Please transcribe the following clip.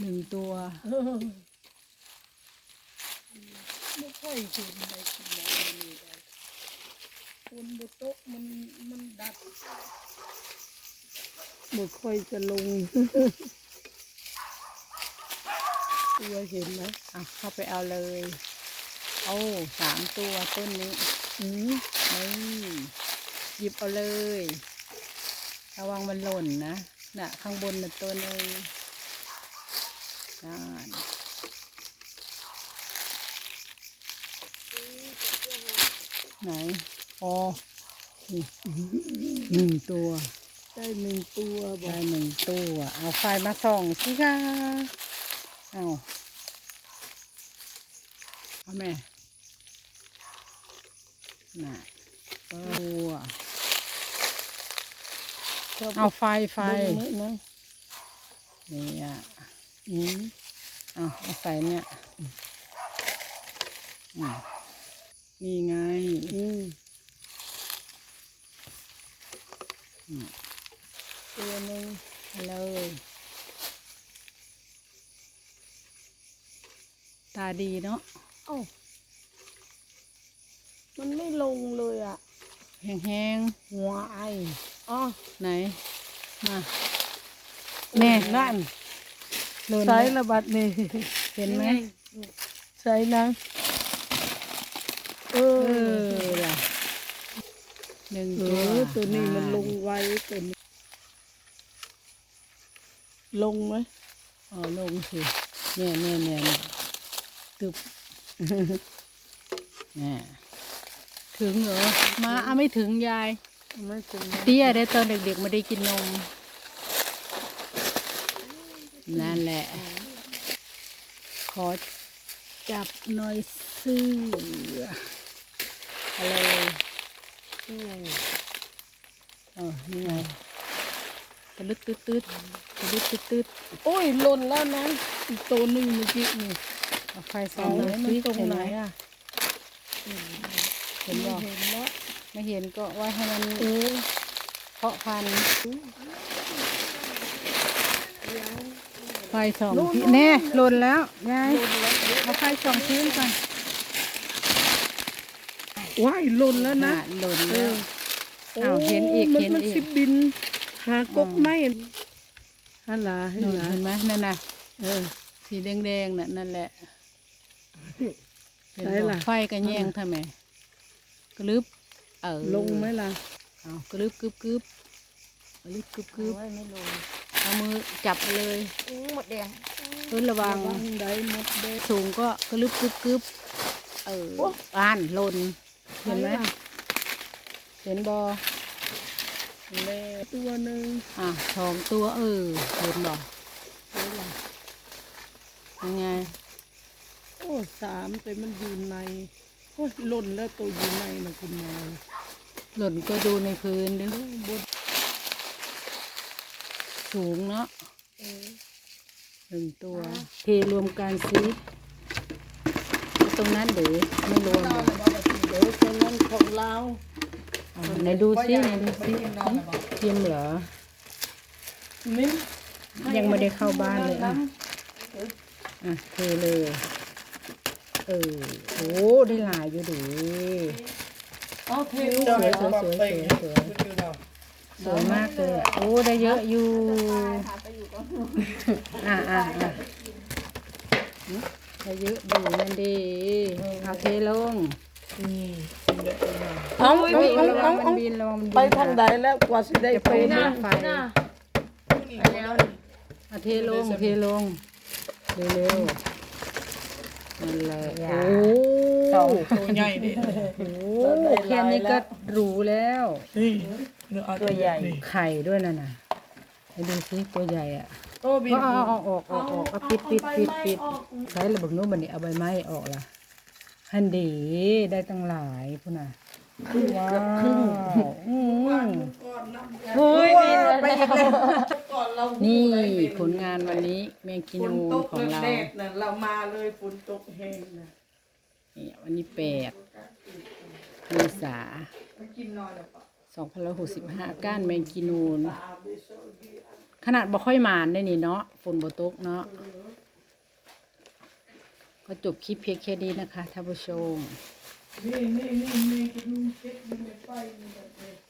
หนึ่งตัวไม่ค่อยเห็นในสมองนี่เลยคนบนโต๊ะมันมันดัดบ่ค่อยจะลง ตัวเห็นไหมอะเข้าไปเอาเลย โอ้สามตัวต้นนี้อืมนี่หยิบเอาเลย ระวังมันหล่นนะ น่ะ ข้างบนน่ะตัวนึง นั่นไหนอ๋อนี่หนึ่งตัว ได้หนึ่งตัวบอได้กหนึ่งตัว เอาไฟมาส่องสิคะเอาเอาแม่น่ะตัวชอบเอาไฟไฟเบิ่งไหมนะนี่อะ อืมเอาเอาใส่เนี่ยอืมนี่ไง อืมอืมตัวหนึ่งเอาเลยตาดีเนาะเอ้ามันไม่ลงเลยอะแห้งหัวไออ๋อๆไหน มา แม่นั่น หล่นใส่แล้วระบัดนี่เห็นไหมใส่นะเอเอออล่ะหนึ่งเอตัวอตัวนี้มันลงอ่าไวตัวนี้ลงไหมอ๋อลงสิเนี่ยเนี่ยเนี่ยเนี่ยกึบเนี่ยถึงเหรอมาอะไม่ถึงยายไม่ถึงเตี้ยได้ตอนเด็กๆไม่ได้กินนม นั่นแหละ ขอจับหน่อยซื้ออะไรเออนี่ไงตะลึดตึ๊ดตึ๊ดตะลึดตึ๊ดตึ๊ดโอ้ยหล่นแล้วนะอีกตัวหนึ่งเมื่อกี้นี่เอาไฟส่องเอาเลยมันตรงไหนเอะเห็นบ่ไม่เห็นแล้วไม่เห็นก็ว่าให้มันเออเพาะพันธุ์ ไฟส่องที่แน่หล่นแล้วยายเอาไฟส่องพื้นก่อนว้ายหล่นแล้วนะอะหล่นเอแล้วออ้าวเห็นอีกมัเห็นมันอีกสิบิน หากกไม้ฮัลโหลฮัลนู่นโหลเห็นไหมนั่นน่ะเออสีแดงๆน่ะนั่นแหละเห็นไหนบ่ล่ะไฟกระแยงทำไมกระลึบเออลงไหมล่ะเอากระลึบกึบกึบกระลึบกึบกึบไม่ลง เอามือจับเลยอู้หมดแดงต้นระวังวางได้หมดเด้สูงก็กระลึบกึบกึบเอออ่านหล่นเห็นไหมเห็นบอแม่ตัวหนึ่งอะสองตัวเออเห็นบอยังไงโอ้สามแต่มันอยู่ในโอ้ยหล่นแล้วตัวอยู่ในนะคุณหมอหล่นก็ดูในพื้นดิบน สูงเนาะเออหนึ่งตัวเทรวมกันซิตรงนั้นเดี๋ยวไม่รวมเหรอเดี๋ยวตรงนั้นของเราอะไหนดูซิไหนดูซิเทียมเหรอมิ้นยังไม่ได้เข้าบ้านเลยอะอะเทเลยเออโอ้ได้หลายอยู่ดิเอาเทสวยสวยสวยสวย สวยสวยมากเลยอะโอ้ได้เยอะอยู่อะอะอะได้เยอะดีนั่นดีเอาเทลงเอาเอาเอาระวัเอางมัเอานบินระวังมันบินไปทางใดแล้วกว่าสิได้จะไปไปหานะไฟเอาเทลงเทลงเร็วๆนั่นแหละโอ้สองตัวใหญ่ดิโหแค่นี้ก็หรูแล้ว นี่เนื้อ ตัวใหญ่ ไข่ด้วยน่ะนะให้ดูสิตัวใหญ่อะโอ้บินเอาเอาเอาออกออกออกเอาปิดปิดปิดปิดใช้ระเบิดนู้นบันนี้เอาใบไม้ออกละฮันดีได้ตั้งหลายพุ่นน่ะว้าวอืมเฮ้ยบินไปอีกแล้วก่อนเรานี่ผลงานวันนี้แมงกิฝนนูตนกของเราแดดน่ะเรามาเลยฝนตกแห้งนะนี่วันนี้แปดเมษากินนอนแล้วปะ สองพันร้อยหกสิบห้าก้านแมงกีนูน ขนาดบ่ค่อยมานได้นี่เนาะฝนบ่ตกเนาะก็จบคลิปเพียงแค่นี้นะคะท่านผู้ชม นี่นี่นี่นี่ดูเช็ดดูไฟนี่แบบ